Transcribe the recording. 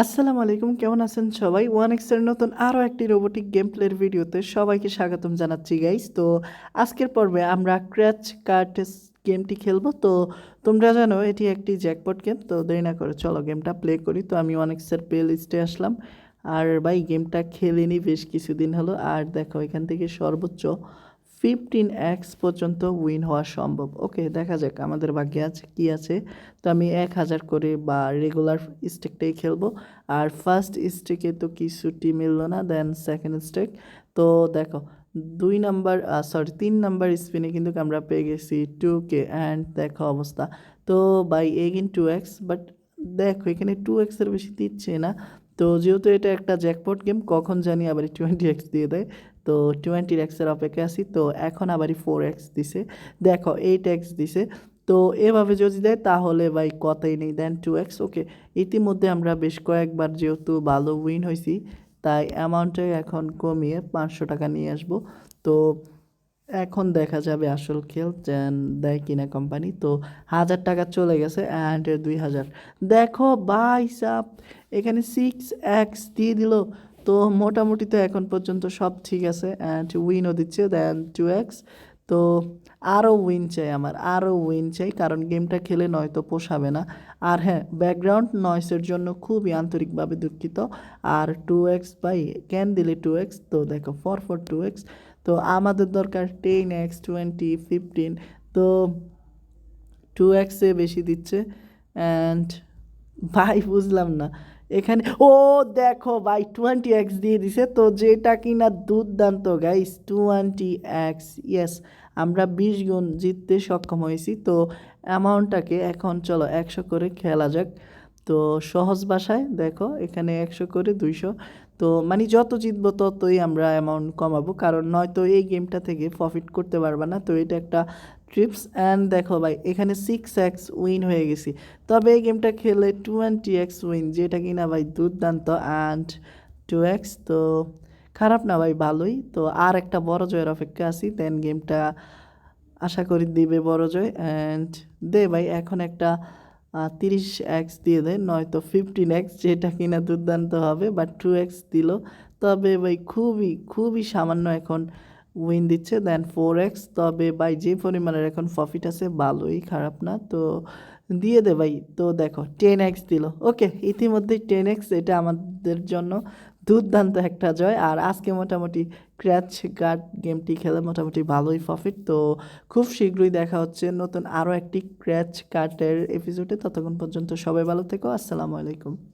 আসসালামু আলাইকুম, কেমন আছেন সবাই? ওয়ান এক্সের নতুন আরও একটি রোবোটিক গেম প্লের ভিডিওতে সবাইকে স্বাগতম জানাচ্ছি গাইস তো আজকের পর্বে আমরা ক্র্যাচ কার্ট গেমটি খেলব। তো তোমরা জানো, এটি একটি জ্যাকপট গেম তো দেরি না করে চলো গেমটা প্লে করি। তো আমি ওয়ান এক্সের প্লে লিস্টে আসলাম। আর ভাই গেমটা খেলিনি বেশ কিছুদিন হলো। আর দেখো, এখান থেকে সর্বোচ্চ ফিফটিন এক্স পর্যন্ত উইন হওয়া সম্ভব। ওকে দেখা যাক আমাদের ভাগ্যে আছে, কি আছে। তো আমি এক হাজার করে বা রেগুলার স্টেকটাই খেলব। আর ফার্স্ট স্টেকে তো কিছুটি মিললো না দেন সেকেন্ড স্টেক তো দেখো, দুই নাম্বার সরি তিন নাম্বার স্পিনে কিন্তু আমরা পেয়ে গেছি টু কে অ্যান্ড দেখো অবস্থা। তো by again two x but দেখো, এখানে টু এক্সের বেশি দিচ্ছে না। তো যেহেতু এটা একটা জ্যাকপট গেম কখন জানি আবার টোয়েন্টি এক্স দিয়ে দেয়। তো টোয়েন্টি এক্সের অপেক্ষা আছি, তো এখন আবারই ফোর এক্স দিছে। দেখো এইট এক্স দিছে। তো এভাবে যদি দেয়, তাহলে ভাই কথাই নেই। দেন টু এক্স ওকে ইতিমধ্যে আমরা বেশ কয়েকবার যেহেতু ভালো উইন হয়েছি তাই অ্যামাউন্টে এখন কমিয়ে পাঁচশো টাকা নিয়ে আসব। তো এখন দেখা যাবে আসল খেল, যেন দেয় কিনা কোম্পানি তো হাজার টাকা চলে গেছে অ্যান্ড দুই হাজার। দেখো বাই সাপ এখানে সিক্স এক্স দিয়ে দিল। তো মোটামুটি তো এখন পর্যন্ত সব ঠিক আছে অ্যান্ড উইনও দিচ্ছে দেন টু এক্স তো আরও উইন চাই আমার, আরও উইন চাই কারণ গেমটা খেলে নয়তো পোষাবে না। আর হ্যাঁ ব্যাকগ্রাউন্ড নয়েসের জন্য খুবই আন্তরিকভাবে দুঃখিত। আর টু এক্স বাই ক্যান দিলে টু এক্স তো দেখো ফর ফর টু এক্স তো আমাদের দরকার টেন এক্স টোয়েন্টি ফিফটিন তো টু এক্সে বেশি দিচ্ছে অ্যান্ড ভাই, বুঝলাম না। এখানে, ও দেখো ভাই টোয়েন্টি এক্স দিয়ে দিছে। তো যেটা কিনা দুর্দান্ত গাইস টোয়েন্টি এক্স ইয়েস আমরা বিশ গুণ জিততে সক্ষম হয়েছি। তো অ্যামাউন্টটাকে এখন চলো একশো করে খেলা যাক। তো সহজ ভাষায় দেখো, এখানে একশো করে দুইশো। তো মানে যত জিতবো ততই আমরা অ্যামাউন্ট কমাবো, কারণ নয়তো এই গেমটা থেকে প্রফিট করতে পারবে না। তো এটা একটা ট্রিপস অ্যান্ড দেখো ভাই, এখানে সিক্স এক্স উইন হয়ে গেছি। তবে এই গেমটা খেলে টোয়েন্টি এক্স উইন যেটা কিনা ভাই দুর্দান্ত। অ্যান্ড টু এক্স তো খারাপ না ভাই, ভালোই। তো আর একটা বড় জয়ের অপেক্ষা আছি দেন গেমটা আশা করি দিবে বড় জয়। অ্যান্ড দে ভাই, এখন একটা তিরিশ এক্স দিয়ে দেয় নয়তো ফিফটিন এক্স যেটা কিনা দুর্দান্ত হবে বা টু এক্স দিল। তবে ভাই খুবই খুবই সামান্য এখন উইন দিচ্ছে। দেন ফোর এক্স তবে ভাই যে পরিমাণের এখন প্রফিট আছে, ভালোই, খারাপ না। তো দিয়ে দে ভাই। তো দেখো টেন এক্স দিল। ওকে ইতিমধ্যেই টেন এক্স এটা আমাদের জন্য। দুর্দান্ত একটা জয়। আর আজকে মোটামুটি ক্র্যাচ গার্ড গেমটি খেলে মোটামুটি ভালোই প্রফিট তো খুব শীঘ্রই দেখা হচ্ছে নতুন আরও একটি ক্র্যাচ কার্ডের এপিসোডে ততক্ষণ পর্যন্ত সবাই ভালো থেকো। আসসালামু আলাইকুম।